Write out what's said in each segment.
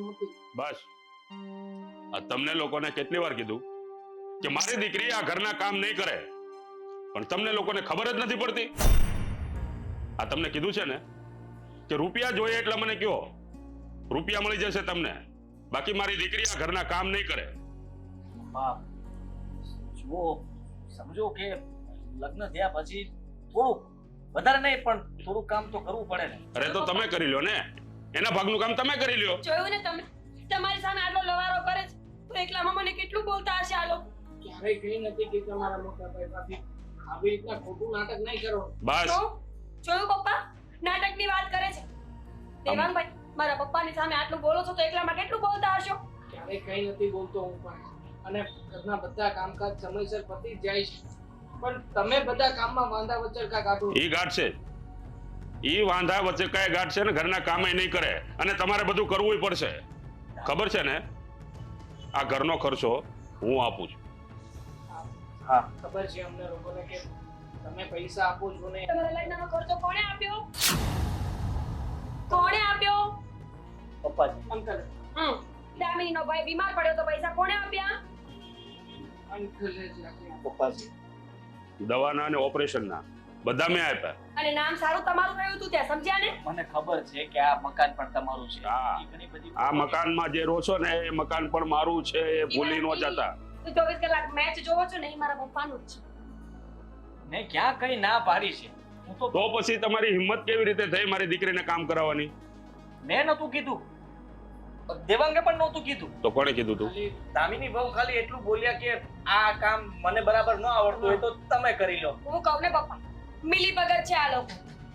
નહોતી બસ. તમને લોકોને કેટલી વાર કીધું કે મારી દીકરી આ ઘરના કામ નહીં કરે. પણ તમને લોકોને ખબર જ નથી પડતી. આ તમને કીધું છે ને કે રૂપિયા જોઈએ એટલે મને કયો રૂપિયા મળી જશે તમને. બાકી મારી દીકરી આ ઘરના કામ નહીં કરે. બાપ. જુઓ સમજો કે લગ્ન થયા પછી થોડુંક વધારે નહીં પણ થોડું કામ તો કરવું પડે ને. અરે તો તમે કરી લ્યો ને. એના ભાગનું કામ તમે કરી લ્યો. જોયું ને તમે? તમારી સામે આટલો લવારો કરે છે તો એકલામાં મને કેટલું બોલતા હશે આ લોકો? ક્યારેય કહી નથી કે તમારા મોટા ભાઈ પાસે આવી રીતના ખોટું નાટક નહીં કરો. બસ. જોયું પપ્પા? નાટકની વાત કરે છે. દેવાંગભાઈ મારા પપ્પાની સામે આટલું બોલો છો તો એકલામાં કેટલું બોલતા હશો? ક્યારેય કઈ નથી બોલતો હું પણ. અને ઘરના બધા કામકાજ સમયસર પતી જાય છે. પણ તમે બધા કામમાં વાંધા વચરકા કાઢો એ ગાઢ છે. ઈ વાંધા વચ્ચે કઈ ગાંઠ છે ને ઘરના કામે નહીં કરે. અને તમારે બધું કરવું પડશે. ખબર છે ને? આ ઘરનો ખર્ચો હું આપું છું. હા ખબર છે અમને લોકોને કે તમે પૈસા આપો છો ને. તમારા લગ્નનો ખર્ચો કોણે આપ્યો? કોણે આપ્યો? પપ્પાજી. અંકલ. હમ. દામિનીનો ભાઈ બીમાર પડ્યો તો પૈસા કોણે આપ્યા. પપ્પાજી દવાના અને ઓપરેશનના. બધા મેં આપ્યા. અને નામ સારું તમારું રહ્યું હતું ત્યાં સમજ્યા ને? મને ખબર છે કે આ મકાન પણ તમારું છે. આ મકાનમાં જે રહો છો ને એ મકાન પણ મારું છે એ ભૂલી ન જતા. ચોવીસ કલાક મેચ જોવો છો ને એ મારા પપ્પાનું જ છે. મેં ક્યાં કઈ ના પાડી છે. તો તો પછી તમારી હિંમત કેવી રીતે થઈ મારી દીકરીને કામ કરાવવાની? મેં નહોતું કીધું. દેવાંગે પણ નહોતું કીધું. તો કોણે કીધું તું? દામિની બહુ ખાલી એટલું બોલ્યા કે આ કામ મને બરાબર ન આવડતું હોય તો તમે કરી લો. હું કહું ને પપ્પા મિલી ભગત છે આ લોકો.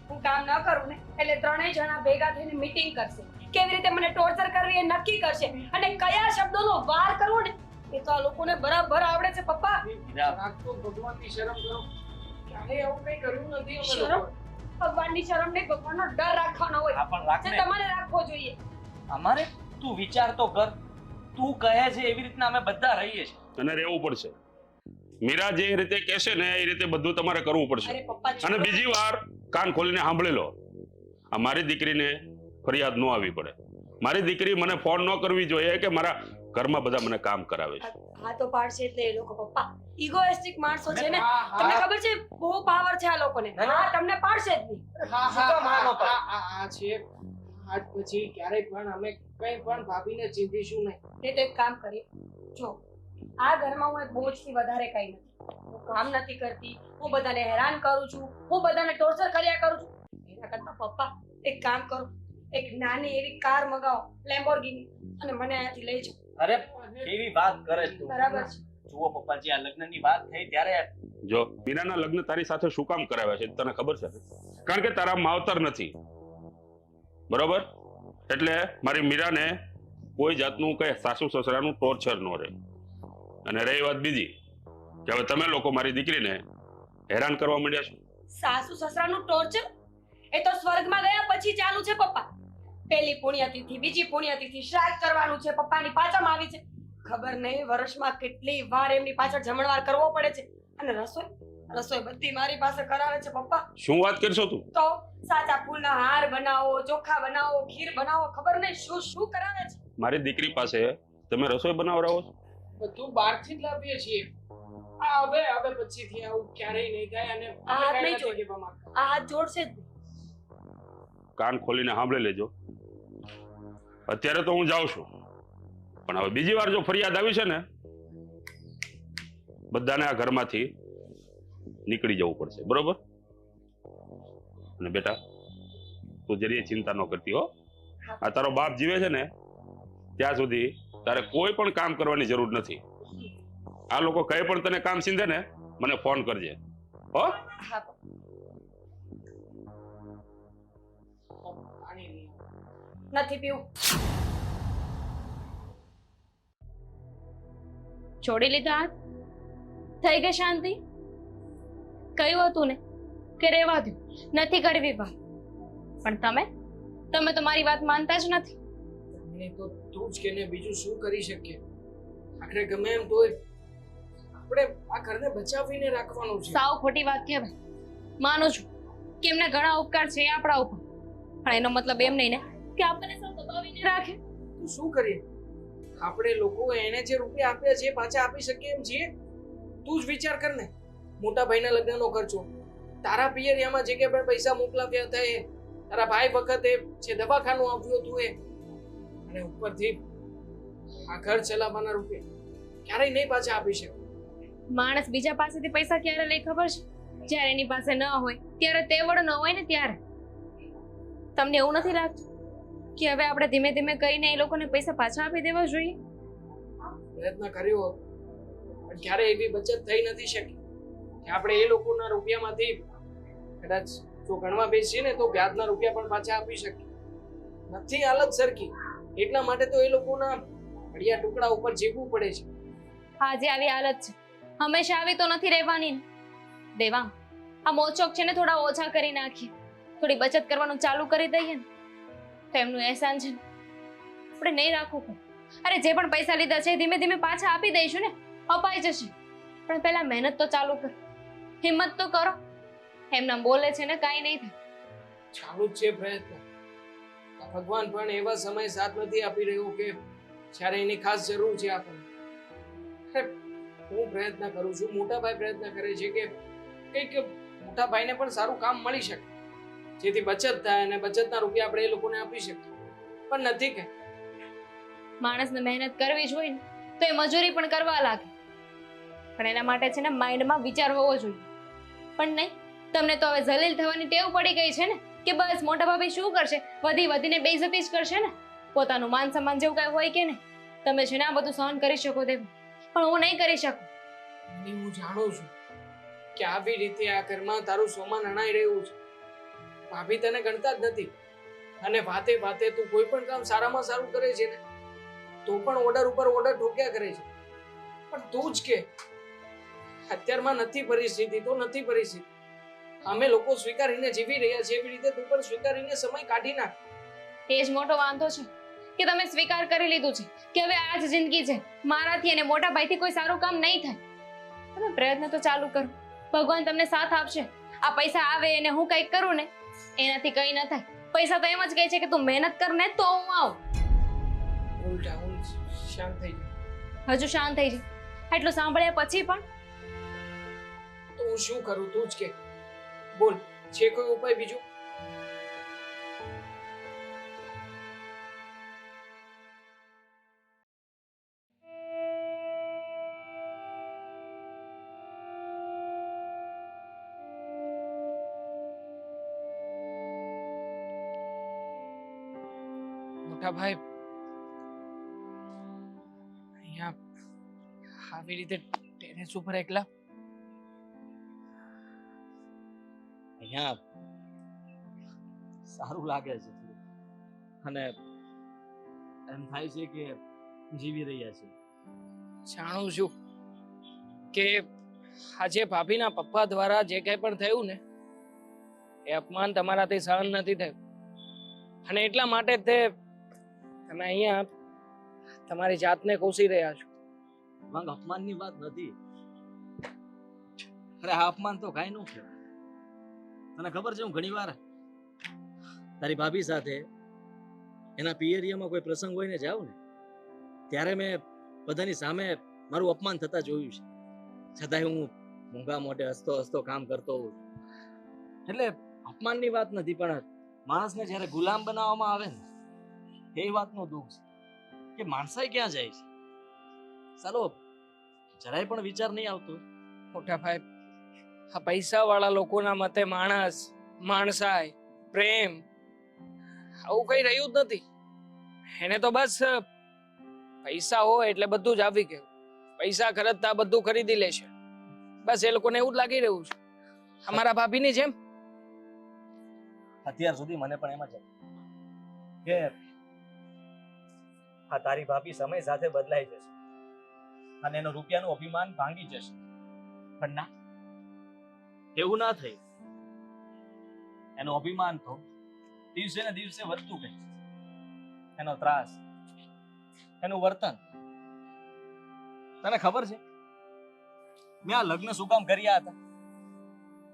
હું કામ ન કરું ને એટલે ત્રણેય જણા ભેગા થઈને મીટિંગ કરશે. કેવી રીતે મને ટોર્ચર કરવી એ નક્કી કરશે. અને કયા શબ્દોનો વાર કરવો ને એ તો આ લોકોને બરાબર આવડે છે પપ્પા. રાખતો ભગવાનની શરમ કરો. ક્યારે આવું કઈ કર્યું નથી શરમ? ભગવાનની શરમ નહીં ભગવાનનો ડર રાખવાનો હોય. પણ તમારે રાખવો જોઈએ. અમારે? તું વિચાર તો કર. તું કહે છે એવી રીતના અમે બધા રહીએ છીએ. અને રહેવું પડશે. મીરા જે રીતે કહેશે ને એ રીતે બધું તમારે કરવું પડશે. અને બીજી વાર કાન ખોલીને સાંભળી લો. આ મારી દીકરીને ફરિયાદ ન આવી પડે. મારી દીકરી મને ફોન ન કરવી જોઈએ કે મારા ઘરમાં બધા મને કામ કરાવે છે. હા તો પાડશે એટલે એ લોકો પપ્પા. ઇગોઇસ્ટિક માણસો છે ને. તમને ખબર છે બહુ પાવર છે આ લોકોને. હા તમને પાડશે જ નહીં? હા, હા, હા, છે. આજ પછી ક્યારેય પણ અમે કંઈ પણ ભાભીને ચીંધીશું નહીં. નહીં તો એક કામ કરીએ. જો આ ઘરમાં હું એક બોજથી વધારે કંઈ નથી. હું કામ નથી કરતી હું બધાને હેરાન કરું છું હું બધાને ટોર્ચર કર્યા કરું છું. એના કરતા પપ્પા એક કામ કરો. એક નાની એવી કાર મગાવો લેમ્બોર્ગિની અને મને અહીંયાથી લઈ જાઓ. અરે કેવી વાત કરે છે તું. બરાબર છે. જુઓ પપ્પાજી આ લગ્નની વાત થઈ ત્યારે જો મીરાના લગ્ન તારી સાથે શું કામ કરાવ્યા છે તને ખબર છે? કારણ કે તારા માવતર નથી. બરોબર? એટલે મારી મીરાને કોઈ જાતનું કંઈ સાસુ સસરાનું ટોર્ચર ન રહે. અને રહી વાત બીજી, કે હવે તમે લોકો મારી દીકરીને હેરાન કરવા માંડ્યા છો? સાસુ સસરાનું ટોર્ચર એ તો સ્વર્ગમાં ગયા પછી ચાલુ છે, પપ્પા. પહેલી પુણ્યતિથિ, બીજી પુણ્યતિથિ, શ્રાદ્ધ કરવાનું છે, પપ્પાની પાછળમાં આવી છે. ખબર નહીં, વર્ષમાં કેટલી વાર એમની પાછળ જમણવાર કરવો પડે છે. અને રસોઈ? રસોઈ બધી મારી પાસે કરાવે છે પપ્પા. શું વાત કરશો તું? તો સાચા ફૂલના હાર બનાવો ચોખા બનાવો ખીર બનાવો ખબર નહીં શું શું કરાવે છે? મારી દીકરી પાસે તમે રસોઈ બનાવડાવો છો? બધું બહારથી જ લાવીએ છીએ. આ હવે હવે પછીથી આવું ક્યારેય નહીં થાય અને આ હાથ નહીં જોડે. આ હાથ જોડશે જ. કાન ખોલીને સાંભળી લેજો. અત્યારે તો હું જાઉં છું. પણ હવે બીજી વાર જો ફરિયાદ આવી છે ને બધાને આ ઘરમાંથી નીકળી જવું પડશે બરોબર? અને બેટા તું જરીએ ચિંતા ન કરતી હો. આ તારો બાપ જીવે છે ને ત્યાં સુધી તારે કોઈ પણ કામ કરવાની જરૂર નથી. આ લોકો કઈ પણ તને કામ સીંધે ને મને ફોન કરજે. હો. નથી પીવું. છોડી લીધા થઈ ગઈ શાંતિ? કયું હતું ને કે રહેવા દો નથી કરવી વાત પણ તમે તમે તો મારી વાત માનતા જ નથી. નહીં તો તું જ કે ને બીજું શું કરી શકીએ? આખરે ગમે એમ તોય આપણે આ ઘરને બચાવીને રાખવાનું છે. સાવ ખોટી વાત કહેવાય માનું છું કે એમના ઘણા ઉપકાર છે આપણા ઉપર. પણ એનો મતલબ એમ નહીં ને કે આપણને સૌ દબાવીને રાખે. તો શું કરીએ? આપણે લોકો એને જે રૂપિયા આપ્યા છે પાછા આપી શકીએ એમ છીએ? તું જ વિચાર કર ને. મોટા ભાઈના લગ્નનો ખર્ચો તારા પિયરિયામાં જે કે પણ પૈસા મોકલાવ્યા હતા એ તારા ભાઈ વખતે જે દવાખાનું આવ્યું હતું એ અને ઉપરથી આ ઘર ચલાવવાના રૂપિયા ક્યારેય નહીં પાછા આપી શકે માણસ બીજા પાસેથી પૈસા ક્યારે લઈ ખબર છે? જ્યારે એની પાસે ન હોય ત્યારે તે વડો ન હોય ને ત્યારે. તમને એવું નથી લાગતું કે હવે આપણે ધીમે ધીમે કરીને એ લોકોને પૈસા પાછા આપી દેવા જોઈએ? પ્રયત્ન કર્યો પણ ક્યારેય એવી બચત થઈ નથી શકી. કે આપણે એ લોકોના રૂપિયામાંથી કદાચ જો ગણવા બેસીએ ને તો વ્યાજના રૂપિયા પણ પાછા આપી શકીએ. નથી, હાલત સરખી. એટલા માટે તો એ લોકોના ઘડિયા ટુકડા ઉપર જીવવું પડે છે. આજે આવી હાલત છે. હંમેશા આવી તો નથી રહેવાની દેવા, આ મોચોક છે ને થોડા ઓછા કરી નાખીએ. થોડી બચત કરવાનું ચાલુ કરી દઈએ ને. તો એમનું અહેસાન છે આપણે નહીં રાખવું પણ. અરે, જે પણ પૈસા લીધા છે ધીમે ધીમે પાછા આપી દઈશું ને. અપાઈ જશે. પણ પહેલા મહેનત તો ચાલુ કર. હિંમત તો કરો. એમના બોલે છે ને કાંઈ નહીં થાય. ચાલુ જ છે પ્રયત્ન. ભગવાન પણ એવા સમય સાથ નથી આપી રહ્યો કે જ્યારે એની ખાસ જરૂર છે આપણને. હું પ્રયત્ન કરું છું મોટા ભાઈ પ્રયત્ન કરે છે કે કંઈક મોટા ભાઈને પણ સારું કામ મળી શકે. જેથી બચત થાય અને બચતના રૂપિયા આપણે એ લોકોને આપી શકીએ. પણ નથી કે. માણસને મહેનત કરવી જોઈએ તો એ મજૂરી પણ કરવા લાગે. પણ એના માટે છે ને માઇન્ડમાં વિચાર હોવો જોઈએ. પણ નહીં. તમને તો હવે જલીલ થવાની ટેવ પડી ગઈ છે ને, કે બસ મોટા ભાભી શું કરશે? વધી વધીને બેઇજ્જતી જ કરશે ને? પોતાનું માન સન્માન જેવું કાંઈ હોય કે ને તમે છે ને આ બધું સહન કરી શકો તેવું પણ હું નહીં કરી શકું. મમ્મી હું જાણું છું કે આવી રીતે આ ઘરમાં તારું સોમાન અણાઈ રહ્યું છે. ભાભી તને ગણતા જ નથી. અને વાતે વાતે તું કોઈ પણ કામ સારામાં સારું કરે છે ને, તો પણ ઓર્ડર ઉપર ઓર્ડર ઠોક્યા કરે છે. પણ તું જ કે અત્યારમાં નથી પરિસ્થિતિ તો નથી પરિસ્થિતિ. અમે લોકો સ્વીકારીને જીવી રહ્યા છીએ એવી રીતે તું પણ સ્વીકારીને સમય કાઢી નાખ. એ જ મોટો વાંધો છે કે તમે સ્વીકાર કરી લીધું છે કે હવે આ જ જિંદગી છે મારાથી અને મોટા ભાઈથી કોઈ સારું કામ નહીં થાય. તમે પ્રયત્ન તો ચાલુ કરો. ભગવાન તમને સાથ આપશે. આ પૈસા આવે અને હું કંઈક કરું ને એનાથી કંઈ ન થાય. પૈસા તો એમ જ કહે છે કે તું મહેનત કર ને તો હું આવું. ઉલટા હું શાંત થઈ હજુ શાંત થઈ જાય એટલું સાંભળ્યા પછી પણ હું શું કરું તું જ કે. બોલ છે કોઈ ઉપાય બીજો. મોટા ભાઈ, અહીંયા આવી રીતે ટેરેસ ઉપર એકલા. અહીંયા સારું લાગે છે અને એમ થાય છે કે જીવી રહ્યા છે. જાણું છું કે આજે ભાભીના પપ્પા દ્વારા જે કંઈ પણ થયું ને એ અપમાન તમારાથી સહન નથી થયું. અને એટલા માટે તે તમે અહીંયા તમારી જાતને કોસી રહ્યા છો. વાંગ અપમાનની વાત નથી. અરે આ અપમાન તો કાંઈ નું છે તને ખબર છે હું ઘણીવાર તારી ભાભી સાથે એના પિયરિયામાં કોઈ પ્રસંગ હોય ને જાઉં ને, ત્યારે મેં બધાની સામે મારું અપમાન થતા જોયું છે. છતાંય હું મૂંગા મોઢે હસતો હસતો કામ કરતો હોઉં એટલે અપમાનની વાત નથી, પણ માણસને જ્યારે ગુલામ બનાવવામાં આવે ને, એ વાતનો દુઃખ છે કે માણસાઈ ક્યાં જાય છે? ચાલો જરાય પણ વિચાર નહીં આવતો. મોટા ભાઈ આ પૈસા વાળા લોકોના મતે માણસ, માણસાય, પ્રેમ, આવું કઈ રહ્યું જ નથી. એને તો બસ પૈસા હોય એટલે બધું જ આવી ગયું. પૈસા ખરીદતા બધું ખરીદી લે છે. બસ એ લોકોને એવું જ લાગી રહ્યું છે. અમારા ભાભીની જેમ? અત્યાર સુધી મને પણ એમ જ કે આ તારી ભાભી સમય સાથે બદલાઈ જશે. અને એનો રૂપિયાનું અભિમાન ભાંગી જશે. પણ ના. એવું ના થયું. એનું અભિમાન તો દિવસે ને દિવસે વધતું ગયું. એનો ત્રાસ, એનું વર્તન. તને ખબર છે? મેં આ લગ્ન શું કામ કર્યા હતા.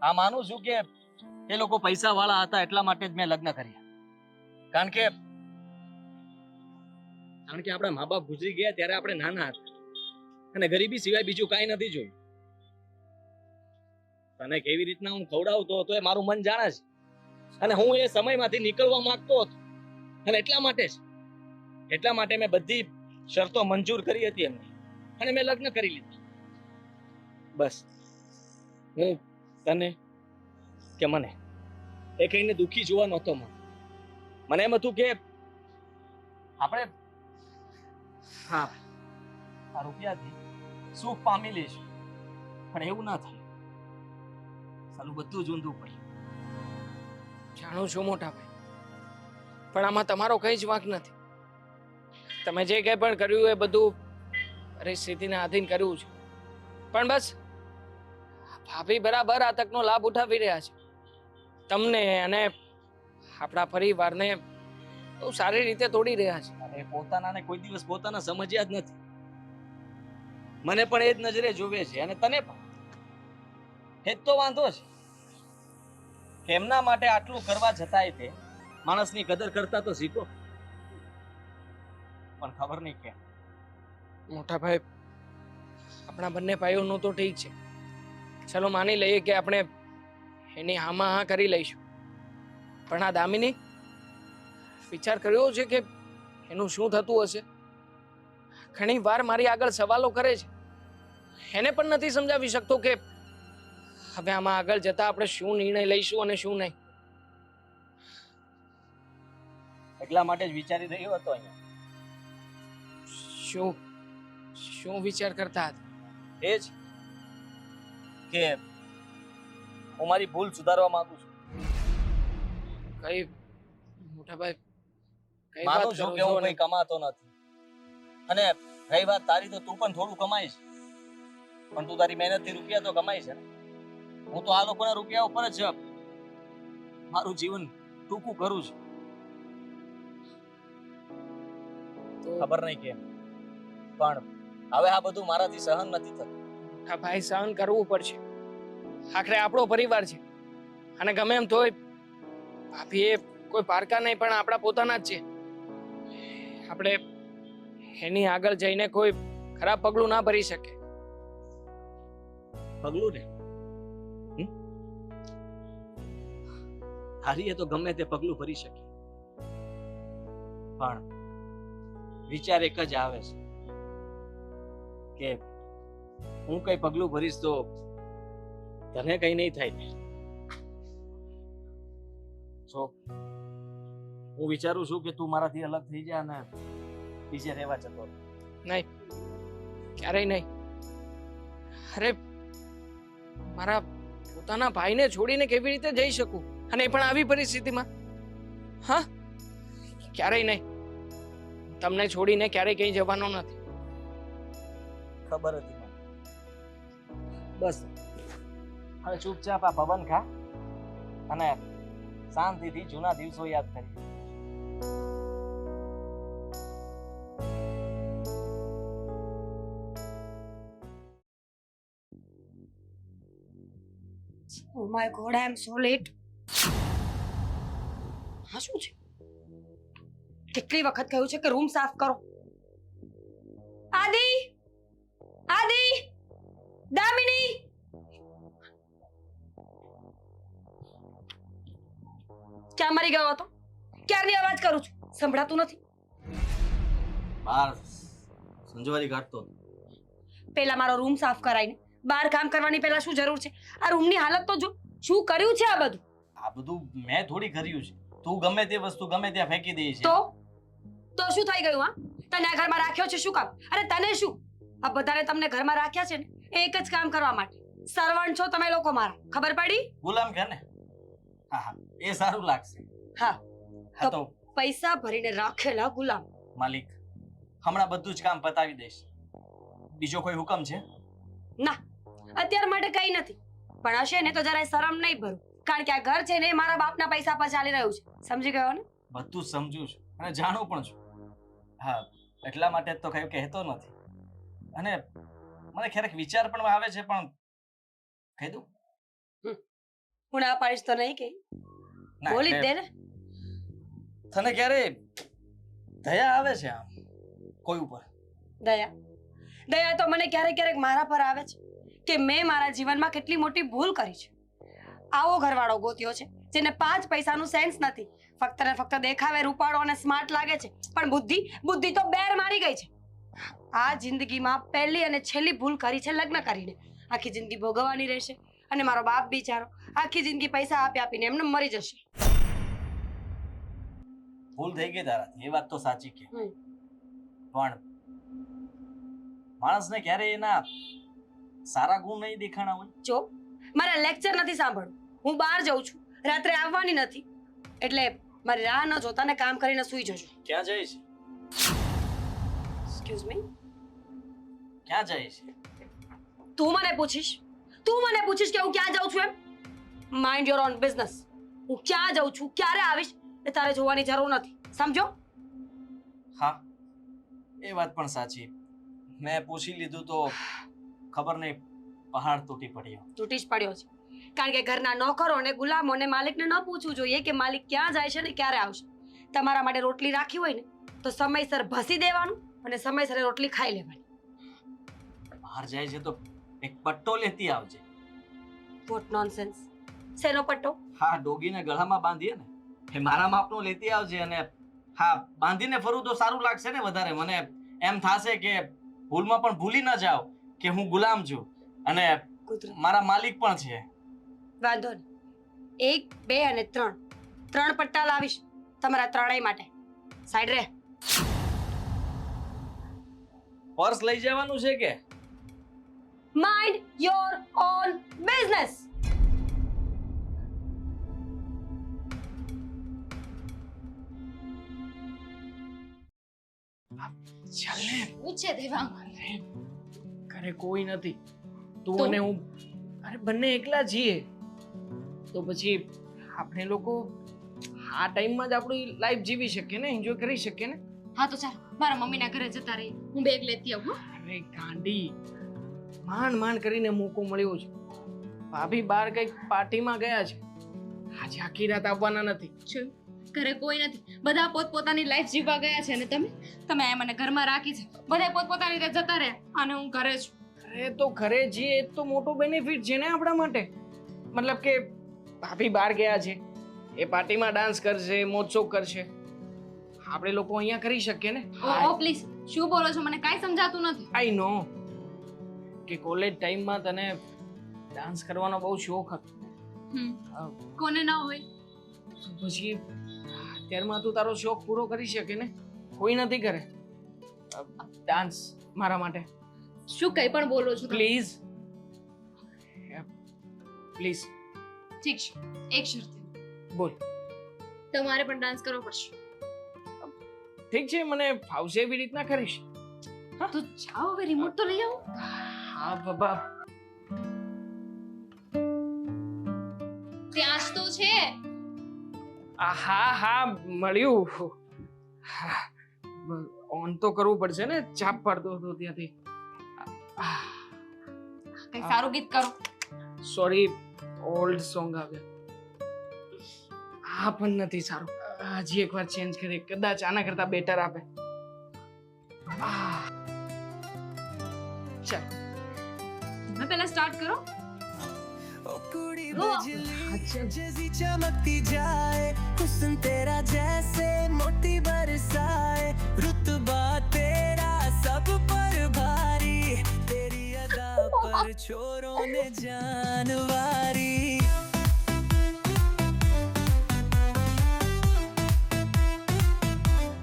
આ માનું છું કે એ લોકો પૈસા વાળા હતા એટલા માટે જ મેં લગ્ન કર્યા. કારણ કે કારણ કે આપણા મા બાપ ગુજરી ગયા ત્યારે આપણે નાના હતા. અને ગરીબી સિવાય બીજું કાંઈ નથી જોયું. તને કેવી રીતના હું ખવડાવતો હતો એ મારું મન જાણે છે. અને હું એ સમયમાંથી નીકળવા માંગતો હતો. અને એટલા માટે જ, એટલા માટે મેં બધી શરતો મંજૂર કરી હતી એમની. અને મેં લગ્ન કરી લીધા. બસ. હું તને કે મને, એ કહીને દુઃખી જોવા નહોતો મને મને એમ હતું કે આપણે, હા, આ રૂપિયાથી સુખ પામી લઈશું. પણ એવું ના થયું. સાલું બધું જ ઊંધું પડ્યું જાણું છું મોટા ભાઈ પણ આમાં તમારો કઈ જ વાંક નથી. તમે જે કંઈ પણ કર્યું એ બધું પરિસ્થિતિને આધીન કર્યું છે. પણ બસ ભાભી બરાબર આ તકનો લાભ ઉઠાવી રહ્યા છે. તમને અને આપણા પરિવારને બહુ સારી રીતે તોડી રહ્યા છે. અરે પોતાનાને કોઈ દિવસ પોતાના સમજ્યા જ નથી. મને પણ એ જ નજરે જોવે છે અને તને પણ. એ તો વાંધો છે. કે એમના માટે આટલું કરવા જતાય તે માણસની કદર કરતા તો શીખો પણ ખબર નહીં કેમ. મોટા ભાઈ, આપણા બંને ભાઈઓનું તો ઠીક છે. ચલો માની લઈએ કે આપણે એની હામાં હા કરી લઈશું. પણ આ દામિની, વિચાર કર્યો છે કે એનું શું થતું હશે? ઘણી વાર મારી આગળ સવાલો કરે છે. એને પણ નથી સમજાવી શકતો કે હવે આમાં આગળ જતા આપણે શું નિર્ણય લઈશું અને શું નહીં. એટલા માટે જ વિચારી રહ્યો હતો અહીંયા. શું? શું વિચાર કરતા હતા? એ જ કે હું મારી ભૂલ સુધારવા માંગુ છું. કઈ મોટાભાઈ કઈ વાત માનું છું કે હું કઈ કમાતો નથી. અને રહી વાત તારી તો તું પણ થોડું કમાઈશ. પણ તું તારી મહેનતથી રૂપિયા તો કમાઈશ ને? હું તો આ લોકોના રૂપિયા ઉપર જ મારું જીવન ટૂંકું કરું છું. તો ખબર નહીં કેમ. પણ હવે આ બધું મારાથી સહન નથી થતું. આ ભાઈ સહન કરવું પડશે. આખરે આપણો પરિવાર છે. અને ગમે એમ તોય ભાભી એ કોઈ પારકા નહીં પણ આપણા પોતાના જ છે. આપણે એની આગળ જઈને કોઈ ખરાબ પગલું ના ભરી શકે પગલું ને? હારીએ તો ગમે તે પગલું ભરી શકીએ પણ વિચાર એક જ આવે છે કે હું કઈ પગલું ભરીશ તો તને કઈ નહીં થાય. ને હું વિચારું છું કે તું મારાથી અલગ થઈ જા અને બીજે રહેવા જતો નહીં, ક્યારેય નહીં. અરે, મારા પોતાના ભાઈને છોડીને કેવી રીતે જઈ શકું? અને એ પણ આવી પરિસ્થિતિમાં? હા? ક્યારેય નહીં. તમને છોડીને ક્યારેય ક્યાંય જવાનો નથી. ખબર હતી બસ. હવે ચૂપચાપ આ પવન ખા અને શાંતિથી જૂના દિવસો યાદ કરી. ઓ માય ગોડ આઈ એમ સો હા શું છે? કેટલી વખત કહ્યું છે કે રૂમ સાફ કરો? આદિ! આદિ! દામિની! ક્યાં મરી ગયો હતો? ક્યારની અવાજ કરું છું? સંભળાતું નથી. બાર સંજવારી કાઢતો પેલા મારો રૂમ સાફ કરાઈને બહાર કામ કરવાની પહેલા શું જરૂર છે? આ રૂમની હાલત તો જો શું કર્યું છે આ બધું? આ બધું મેં થોડી કર્યું છે. તું ગમે તે વસ્તુ ગમે ત્યાં ફેંકી દે છે. તો? તો શું થઈ ગયું હા? તને આ ઘરમાં રાખ્યો છે શું કામ? અરે તને શું? આ બધાને તમને ઘરમાં રાખ્યા છે ને? એ એક જ કામ કરવા માટે. સર્વન્ટ છો તમે લોકો મારા. ખબર પડી? ગુલામ કે ને? હા હા. એ સારું લાગશે. હા. હા તો પૈસા ભરીને રાખેલા ગુલામ. માલિક હમણાં બધું જ કામ પતાવી દઈશ. બીજો કોઈ હુકમ છે? ના. અત્યાર માટે કઈ નથી. પણ હશે ને તો જરાય શરમ નહીં ભરું. કારણ કે આ ઘર છે ને મારા બાપના પૈસા પર ચાલી રહ્યું છે. સમજી ગયો ને? બધું સમજું છું અને જાણું પણ છું. હા એટલા માટે જ તો કઈ કહેતો નથી. અને મને ક્યારેક વિચાર પણ આવે છે પણ કહી દઉં? હું ના પાડીશ તો નહીં કે. બોલી દે ને. તને ક્યારે દયા આવે છે આમ? કોઈ ઉપર? દયા. દયા તો મને ક્યારેક ક્યારેક મારા પર આવે છે કે મેં મારા જીવનમાં કેટલી મોટી ભૂલ કરી છે. આવો ઘરવાળો ગોત્યો છે જેને પાંચ પૈસાનું સેન્સ નથી. ફક્ત ને ફક્ત દેખાવે રૂપાળો અને સ્માર્ટ લાગે છે. પણ બુદ્ધિ બુદ્ધિ તો બેર મારી ગઈ છે. આ જિંદગીમાં પહેલી અને છેલ્લી ભૂલ કરી છે લગ્ન કરીને. આખી જિંદગી ભોગવવાની રહેશે. અને મારો બાપ બિચારો આખી જિંદગી પૈસા આપી આપીને એમને મરી જશે. ભૂલ થઈ ગઈ તારાથી એ વાત તો સાચી કે. પણ માણસને ક્યારે એના સારા ગુણ નહીં દેખાણા હોય? જો મારા લેક્ચર નથી સાંભળવું. હું બહાર જઉં છું. રાત્રે આવવાની નથી. એટલે મારી રાહ ન જોતા ને કામ કરીને સૂઈ જજો. ક્યાં જાય છે? એક્સક્યુઝ મી ક્યાં જાય છે? તું મને પૂછીશ? તું મને પૂછીશ કે હું ક્યાં જાઉં છું એમ? માઇન્ડ યોર ઓન બિઝનેસ હું ક્યાં જાઉં છું? ક્યારે આવીશ? એ તારે જોવાની જરૂર નથી. સમજો? હા. એ વાત પણ સાચી. મેં પૂછી લીધું તો ખબર નહીં પહાડ તૂટી પડ્યો. તૂટી જ પડ્યો છે. કારણ કે ઘરના નોકરો અને ગુલામોને માલિકને ન પૂછવું જોઈએ કે માલિક ક્યાં જાય છે ને ક્યારે આવશે. તમારા માટે રોટલી રાખી હોય ને તો સમયસર ભસી દેવાનું અને સમયસર રોટલી ખાઈ લેવાની. બહાર જાય છે તો એક પટ્ટો લેતી આવજે. વોટ નોનસેન્સ શેનો પટ્ટો? હા ડોગીને ગળામાં બાંધીએ ને એ મારા માપનું લેતી આવજે અને હા બાંધીને ફરું તો સારું લાગશે ને વધારે. મને એમ થાશે કે ભૂલમાં પણ ભૂલી ન જાઓ કે હું ગુલામ છું અને મારા માલિક પણ છે. વાંધો નહીં એક બે અને ત્રણ. ત્રણ પટ્ટા લાવીશ તમારા ત્રણેય માટે. સાઈડ રે. પર્સ લઈ જવાનું છે કે? માઇન્ડ યોર ઓન બિઝનેસ ચાલે. પૂછે દેવાંગ ઘરે કોઈ નથી. તો? અને હું. અરે બંને એકલા છીએ. તો પછી આપણે લોકો આ ટાઈમમાં જ આપણી લાઈફ જીવી શકીએ ને એન્જોય કરી શકીએ ને? હા તો ચાલ મારા મમ્મીના ઘરે જતા રહી. હું બેગ લેતી આવું અરે ગાંડી માંડ માંડ કરીને મોકો મળ્યો છે. ભાભી બહાર કંઈક પાર્ટીમાં ગયા છે. આજે આખી રાત આવવાના નથી. જોયું? ઘરે કોઈ નથી. બધા પોતપોતાની લાઈફ જીવવા ગયા છે ને તમે? તમે એ મને ઘરમાં રાખી છે. બધા પોતપોતાની રીતે જતા રહ્યા અને હું ઘરે છું. અરે તો ઘરે જઈએ તો મોટો બેનિફિટ છે ને આપણા માટે? મતલબ કે ભાભી બહાર ગયા છે. એ પાર્ટીમાં ડાન્સ કરશે મોજશોખ કરશે. આપણે લોકો અહીંયા કરી શકીએ ને? ઓ પ્લીઝ શું બોલો છો? મને કાઈ સમજાતું નથી. આઈ નો કે કોલેજ ટાઈમમાં તને ડાન્સ કરવાનો બહુ શોખ હતો. હમ, કોને ના હોય? પછી અત્યારમાં તું તારો શોખ પૂરો કરી શકે ને? કોઈ નથી કરે. ડાન્સ મારા માટે. શું કંઈ પણ બોલો છો પ્લીઝ પ્લીઝ ઠીક છે. એક શરતે બોલ. તમારે પણ ડાન્સ કરવો પડશે. ઠીક છે મને ફાવશે એવી રીતના કરીશ. તો જાઓ હવે રિમોટ તો લઈ આવો. હા બાબા. ત્યાં જ તો છે. હા હા મળ્યું. ઓન તો કરવું પડશે ને ચાપ પાડતો હતો ત્યાંથી. કઈ સારું ગીત કરો. સોરી ઓલ્ડ સોંગ આવ્યા. આ પણ નથી સારું. હજી એકવાર ચેન્જ કરીએ. કદાચ આના કરતા બેટર આપે. ચાલ. પહેલા સ્ટાર્ટ કરો. ચમકતી જાય તેરા જય. छोरों ने जानवारी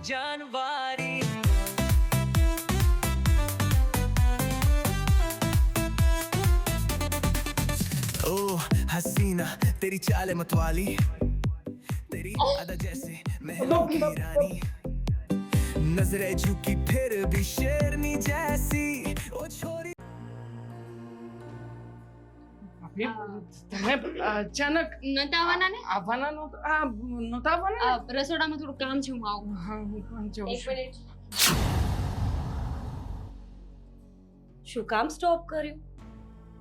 जानवारी ओ हसीना तेरी चाल मतवाली तेरी अदा जैसे महलों की रानी नजरें झुकी फिर भी शेरनी जैसी તમે અચાનક નતા આવવાના ને આવવાના નો આ નતા આવવાના રસોડામાં થોડું કામ છે હું આવું. હા હું પણ જાઉં એક મિનિટ. શું કામ સ્ટોપ કર્યું?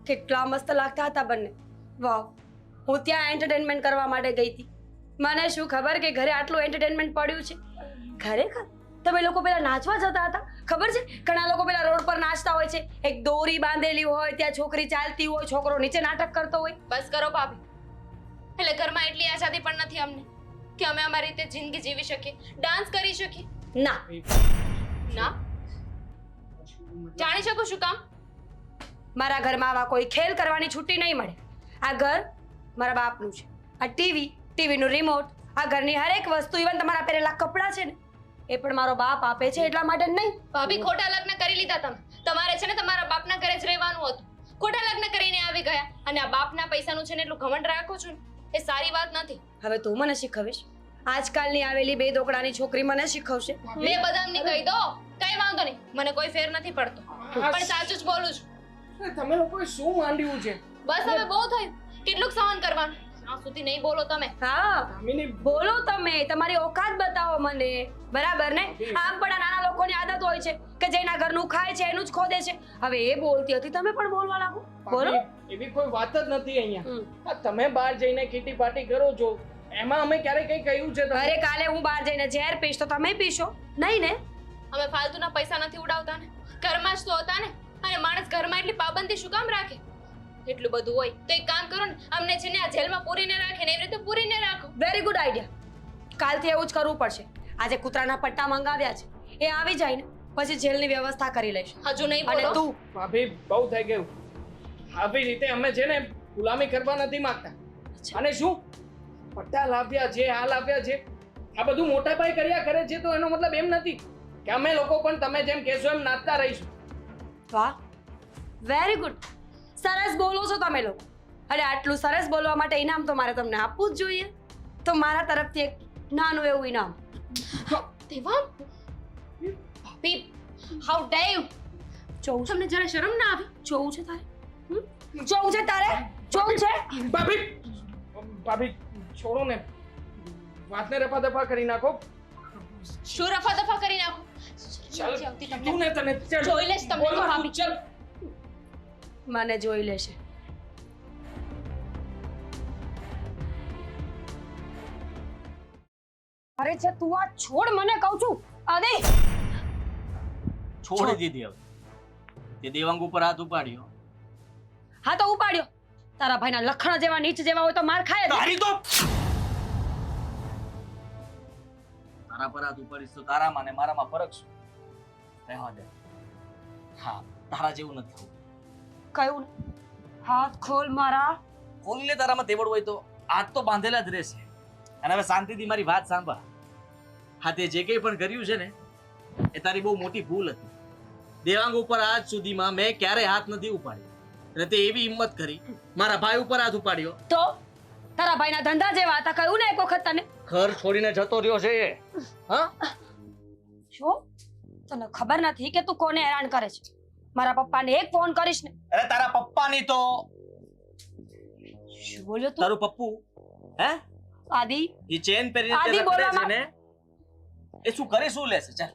કેટલા મસ્ત લાગતા હતા બંને. વાવ હું ત્યાં એન્ટરટેનમેન્ટ કરવા માટે ગઈ હતી. મને શું ખબર કે ઘરે આટલું એન્ટરટેનમેન્ટ પડ્યું છે? ખરેખર? તમે લોકો પેલા નાચવા જતા હતા? ખબર છે? ઘણા લોકો પેલા રોડ પર નાચતા હોય છે. એક દોરી બાંધેલી હોય ત્યાં છોકરી ચાલતી હોય છોકરો નીચે નાટક કરતો હોય. બસ કરો ભાભી. એટલે ઘરમાં એટલી આઝાદી પણ નથી અમને કે અમે અમારી રીતે જિંદગી જીવી શકીએ. ડાન્સ કરી શકીએ? ના. ના? જાણી શકું શું કામ? મારા ઘરમાં આવા કોઈ ખેલ કરવાની છુટ્ટી નહીં મળે. આ ઘર મારા બાપનું છે. આ ટીવી ટીવીનું રિમોટ આ ઘરની હરેક વસ્તુ ઇવન તમારા પહેરેલા કપડાં છે ને એ પણ મારો બાપ આપે છે એટલા માટે નહીં. ભાભી ખોટા લગ્ન કરી લીધા તમે. તમારે છે ને તમારા બાપના ઘરે જ રહેવાનું હતું. ખોટા લગ્ન કરીને આવી ગયા. અને આ બાપના પૈસાનું છે ને એટલું ઘમંડ રાખો છો ને એ સારી વાત નથી. હવે તું મને શીખવીશ. આજકાલની આવેલી બે દોકડાની છોકરી મને શીખવશે. બે બદામને કહી દો કઈ વાંધો નહીં. મને કોઈ ફેર નથી પડતો. પણ સાચું જ બોલું છું. તમે લોકોએ શું માંડ્યું છે? બસ હવે બહુ થયું. કેટલું સહન કરવાનું. ત્યાં સુધી નહીં બોલો તમે. હા. બોલો તમે. તમારી ઓકાત બતાવો મને. બરાબર ને? આમ પણ આ નાના લોકોની આદત હોય છે કે જેના ઘરનું ખાય છે એનું જ ખોદે છે. હવે એ બોલતી હતી તમે પણ બોલવા લાગો. બોલો. એવી કોઈ વાત જ નથી અહીંયા. તમે બહાર જઈને કીટી પાર્ટી કરો છો. એમાં અમે ક્યારે કઈ કહ્યું છે અરે કાલે હું બહાર જઈને ઝેર પીશ તો તમે પીશો. નહીં ને? અમે ફાલતુના પૈસા નથી ઉડાવતા ને? ઘરમાં જ તો હતા ને? અને માણસ ઘરમાં એટલી પાબંદી શું કામ રાખે? એટલું બધું હોય તો એક કામ કરો ને અમને છે ને આ જેલમાં પૂરીને રાખે ને એવી રીતે પૂરીને રાખો. વેરી ગુડ આઈડિયા કાલથી એવું જ કરવું પડશે. આજે કૂતરાના પટ્ટા મંગાવ્યા છે. એ આવી જાય ને પછી જેલની વ્યવસ્થા કરી લઈશ. હજુ નહીં અને તું? ભાભી બહુ થઈ ગયું. આવી રીતે અમે છે ને ગુલામી કરવા નથી માંગતા. અને શું? પટ્ટા લાવ્યા છે આ લાવ્યા છે. આ બધું મોટા ભાઈ કર્યા કરે છે તો એનો મતલબ એમ નથી કે અમે લોકો પણ તમે જેમ કહેશો એમ નાચતા રહીશું. વાહ. વેરી ગુડ સરસ બોલો છો તમે લોકો. અરે આટલું સરસ બોલવા માટે ઇનામ તો મારે તમને આપવું જ જોઈએ. તો મારા તરફથી એક નાનું એવું ઇનામ. દેવાંગ? ભાભી હાઉ ડે યુ જોઉં છે. તમને જરા શરમ ના આવી? જોઉં છે તારે. જોઉં છે તારે? જોઉં છે? ભાભી ભાભી છોડો ને. વાતને રફા દફા કરી નાખો. શું રફા દફા કરી નાખો? ચાલ તું ને તને ચાલ. જોઈ લેશ તમને ભાભી. ચાલ. મને જોઈ લેશે. અરે છે તું આ છોડ મને કહું છું. અરે છોડી દીધી હવે. તે દેવાંગ ઉપર હાથ ઉપાડ્યો. હા તો ઉપાડ્યો. તારા ભાઈના લખણ જેવા નીચ જેવા હોય તો માર ખાય તારી તો તારા પર હાથ ઉપાડીશ તો તારામાં ને મારામાં ફરક શું? રહેવા દે. હા તારા જેવું નથી થવું. કયું? હાથ ખોલ મારા. ખોલીને તારામાં તેવડ હોય તો. હાથ તો બાંધેલા જ રહેશે. અને હવે શાંતિથી મારી વાત સાંભળ. હા તે જે કંઈ પણ કર્યું છે ને એ તારી બહુ મોટી ભૂલ હતી. દેવાંગ ઉપર આજ સુધીમાં મેં ક્યારે હાથ નથી ઉપાડ્યો. અને તે એવી હિંમત કરી મારા ભાઈ ઉપર હાથ ઉપાડ્યો. તો? તારા ભાઈના ધંધા જેવા હતા કહ્યું ને એક વખત તને? ઘર છોડીને જતો રહ્યો છે એ. હા? શું? તને ખબર નથી કે તું કોને હેરાન કરે છે? મારા પપ્પાને એક ફોન કરીશ ને. અરે તારા પપ્પાની તો. શું બોલ્યો તું? તારું પપ્પુ. હે? આદિ. એ ચેન પહેરીને આદિ બોલવા છે ને. એ શું કરે શું લેશે ચાલ.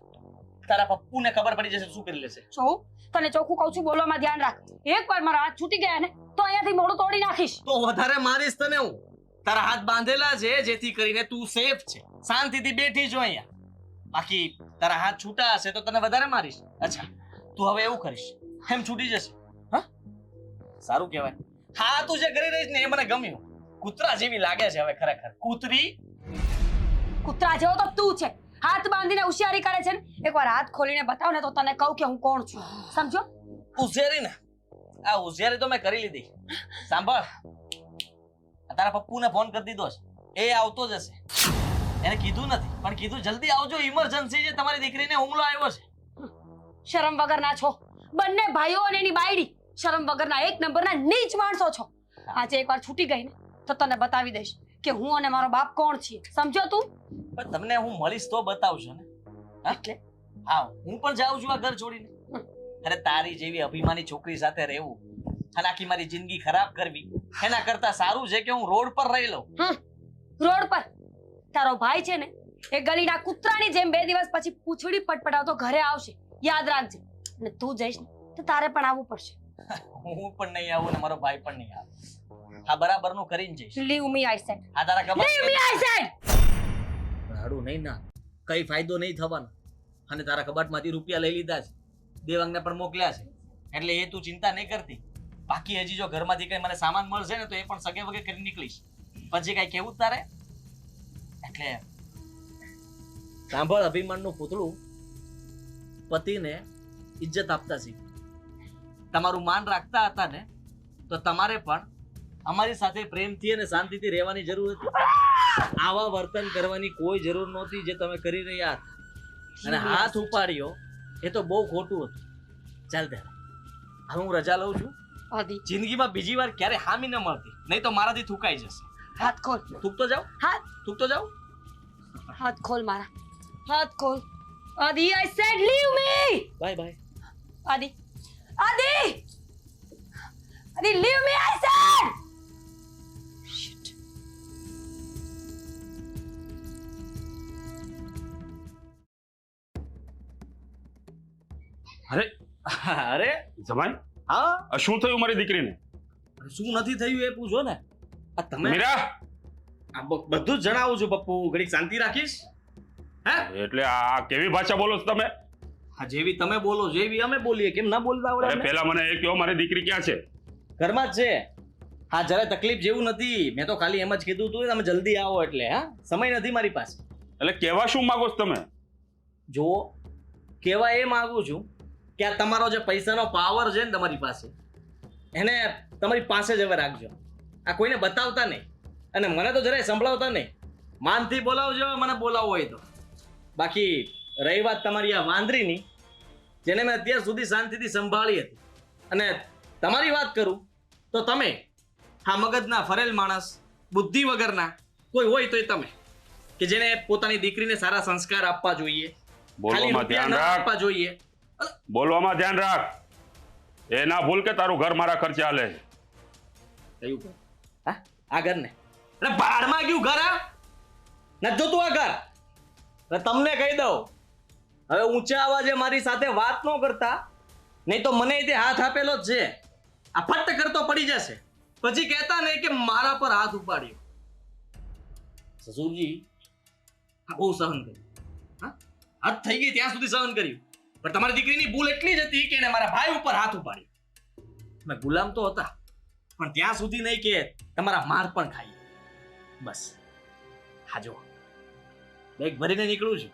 તારા પપ્પુને ખબર પડી જશે શું કરી લેશે શું તને ચોખ્ખું કહું છું બોલવામાં ધ્યાન રાખ. એક વાર મારા હાથ છૂટી ગયા ને તો અહીંયાથી મોડું તોડી નાખીશ. તો વધારે મારીશ તને હું. તારા હાથ બાંધેલા છે જેથી કરીને તું સેફ છે. શાંતિથી બેઠી છો અહીંયા. બાકી તારા હાથ છૂટા હશે તો તને વધારે મારીશ. અચ્છા. તું હવે એવું કરીશ. એમ છૂટી જશે. હા? સારું કહેવાય. હા તું જે કરી રહીશ ને એ મને ગમ્યું. કૂતરા જેવી લાગે છે હવે ખરેખર. કૂતરી? કૂતરા જેવો તો તું છે. હાથ બાંધીને હોશિયારી કરે છે ને? એકવાર હાથ ખોલીને બતાવ ને તો તને કહું કે હું કોણ છું. સમજો? હોશિયારી ને? આ હોશિયારી તો મેં કરી લીધી. સાંભળ. તારા પપ્પુને ફોન કરી દીધો છે. એ આવતો જ હશે. એને કીધું નથી. પણ કીધું જલ્દી આવજો ઇમરજન્સી છે. તમારી દીકરીને હુમલો આવ્યો છે. શરમ વગરના છો. બંને ભાઈઓ અને એની બાયડી શરમ વગરના એક નંબરના નીચ માણસો છો. આજે એકવાર છૂટી ગઈ ને તો તને બતાવી દઈશ કે હું અને મારો બાપ કોણ છીએ. સમજો તું? પણ તમને હું મળીશ તો બતાવશો ને. હા? એટલે? હા હું પણ જાઉં છું આ ઘર છોડીને. અરે તારી જેવી અભિમાની છોકરી સાથે રહેવું અને આખી મારી જિંદગી ખરાબ કરવી એના કરતા સારું છે કે હું રોડ પર રહી લઉં. રોડ પર? તારો ભાઈ છે ને એ ગલીના કૂતરાની જેમ બે દિવસ પછી પૂછડી પટપટાવતો ઘરે આવશે. યાદ રાખજે. અને તું જઈશ ને તો તારે પણ આવવું પડશે. હું પણ નહીં આવું ને મારો ભાઈ પણ નહીં આવે. હા બરાબરનું કરીને જઈશ. લીવ મી આઈ સેડ હા તારા લીવ મી આઈ સેડ હાડું નહીં ના. કઈ ફાયદો નહીં થવાનો. અને તારા કબાટમાંથી રૂપિયા લઈ લીધા છે. દેવાંગને પણ મોકલ્યા છે. એટલે એ તું ચિંતા નહીં કરતી. બાકી હજી જો ઘરમાંથી કઈ મને સામાન મળશે ને તો એ પણ સગે વગે કરી નીકળીશ. પછી કઈ કેવું તારે? એટલે સાંભળ અભિમાનનું પૂતળું પતિને ઇજ્જત આપતા શીખ. તમારું માન રાખતા હતા ને તો તમારે પણ અમારી સાથે પ્રેમથી અને શાંતિથી રહેવાની જરૂર હતી. આવા વર્તન કરવાની કોઈ જરૂર નહોતી જે તમે કરી રહ્યા હતા. અને હાથ ઉપાડ્યો એ તો બહુ ખોટું હતું. ચાલ ત્યારે હવે હું રજા લઉં છું. જિંદગીમાં બીજી વાર ક્યારે હામી ન મળતી. નહીં તો મારાથી થૂકાઈ જશે. હાથ ખોલ. થૂકતો જાઓ હાથ. થૂકતો જાઓ હાથ ખોલ મારા. હાથ ખોલ. Adi I said leave me bye bye Adi. Adi! Adi, leave me I said! Shit. અરે અરે જમાઈ? હા? શું થયું મારી દીકરીને? શું નથી થયું એ પૂછો ને. આ તમે મીરા! આ બધું જ જણાવું છું પપ્પુ. ઘડી શાંતિ રાખીશ. એટલે આ કેવી ભાષા બોલો છો તમે? હા જેવી તમે બોલો જેવી અમે બોલીએ કેમ ના બોલતા આવડે અરે અમને? પેલા મને એ કહો મારી દીકરી ક્યાં છે? ઘરમાં જ છે. હા જરાય તકલીફ જેવું નથી. મેં તો ખાલી એમ જ કીધું તું તમે જલ્દી આવો એટલે હા? સમય નથી મારી પાસે. એટલે કહેવા શું માંગો છો તમે? જુઓ કહેવા એ માગું છું કે આ તમારો જે પૈસાનો પાવર છે ને તમારી પાસે એને તમારી પાસે જ હવે રાખજો. આ કોઈને બતાવતા નહીં. અને મને તો જરાય સંભળાવતા નહીં. માનથી બોલાવજો મને બોલાવવો હોય તો. બાકી રહી વાત તમારી આ વાંદરીની જેને મેં અત્યાર સુધી શાંતિથી સંભાળી હતી. અને તમારી વાત કરું તો તમે હા મગજના ફરેલ માણસ બુદ્ધિ વગરના કોઈ હોય તો એ તમે કે જેને પોતાની દીકરીને સારા સંસ્કાર આપવા જોઈએ બોલવામાં ધ્યાન રાખ. જોઈએ. બોલવામાં ધ્યાન રાખ. એ ના ભૂલ કે તારું ઘર મારા ખર્ચે હાલે કયું ઘર? હા? આ ઘર ને અરે બાળમાં ગયું ઘર આ? નથી જોતું આ ઘર? અરે તમને કહી દઉં. હવે ઊંચા અવાજે મારી સાથે વાત ન કરતા, નહીં તો મને તે હાથ આપેલો જ છે. આ ફટ કરતો પડી જશે. પછી કહેતા નહીં કે મારા પર હાથ ઉપાડ્યો. સસુરજી, આ બહુ સહન કર્યું. હા? હાથ થઈ ગઈ ત્યાં સુધી સહન કર્યું. પણ તમારી દીકરીની ભૂલ એટલી જ હતી કે એને મારા ભાઈ ઉપર હાથ ઉપાડ્યો. મેં ગુલામ તો હતા, પણ ત્યાં સુધી નહીં કે તમારા માર પણ ખાઈ. બસ. હા, જો. બેગ ભરીને નીકળું છું.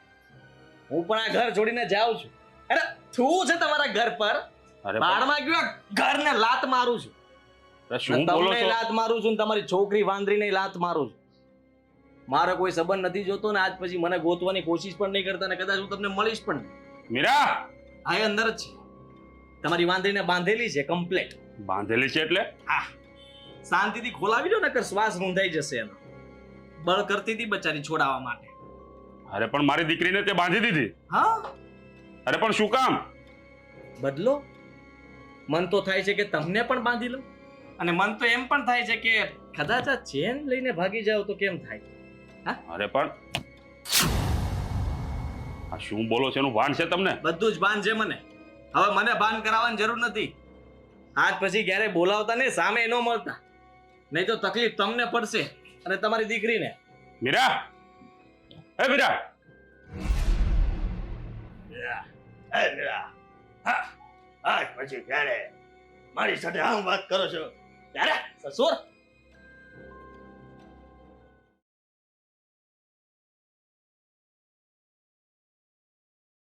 હું પણ આ ઘર છોડીને જાઉં છું. અરે થવું છે તમારા ઘર પર? અરે બાળમાં ગયો ઘરને લાત મારું છું. શું બોલો તમને છો? લાત મારું છું ને તમારી છોકરી વાંદરીને લાત મારું છું. મારો કોઈ સંબંધ નથી જોતો ને આજ પછી મને ગોતવાની કોશિશ પણ નહીં કરતા ને કદાચ હું તમને મળીશ પણ મીરા! આ અંદર જ છે. તમારી વાંદરીને બાંધેલી છે કમ્પ્લેટ બાંધેલી છે એટલે? હા શાંતિથી ખોલાવી દો કે શ્વાસ રૂંધાઈ જશે એનો. બળ કરતી હતી બચારી છોડાવવા માટે. અરે પણ મારી દીકરીને તે બાંધી દીધી. હા? અરે પણ શું કામ? બદલો. મન તો થાય છે કે તમને પણ બાંધી લો અને મન તો એમ પણ થાય છે કે કદાચ આ ચેન લઈને ભાગી જાવ તો કેમ થાય? હા? અરે પણ આ શું બોલો છો? એનું ભાન છે તમને? બધું જ ભાન છે મને. હવે મને ભાન કરાવવાની જરૂર નથી. આજ પછી ક્યારે બોલાવતા ને સામે ન મળતા. નહીં તો તકલીફ તમને પડશે અને તમારી દીકરીને. મીરા! એ હા આજ પછી ક્યારે? મારી સાથે આમ વાત કરો છો? ક્યારે? સસુર?